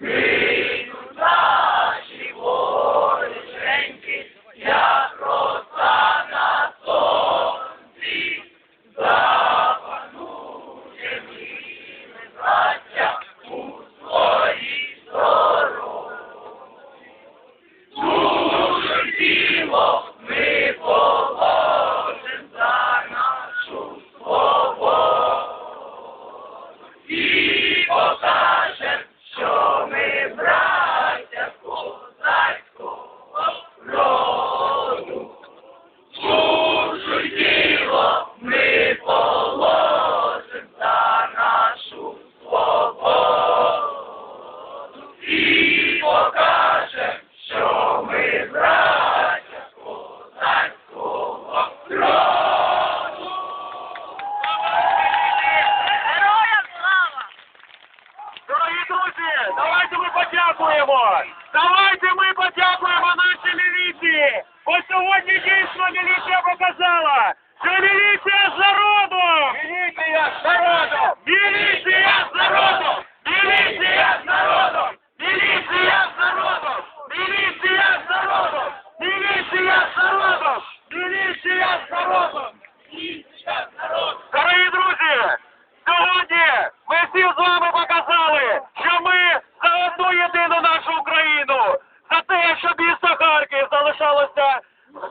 Війну наші волюченьки, на сонці, запанує у своїй стороні. Давайте ми подякуємо! Давайте ми подякуємо нашій міліції!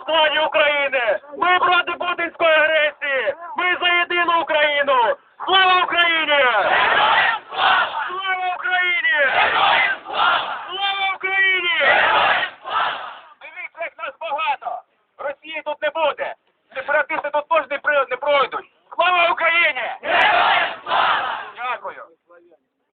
законі України.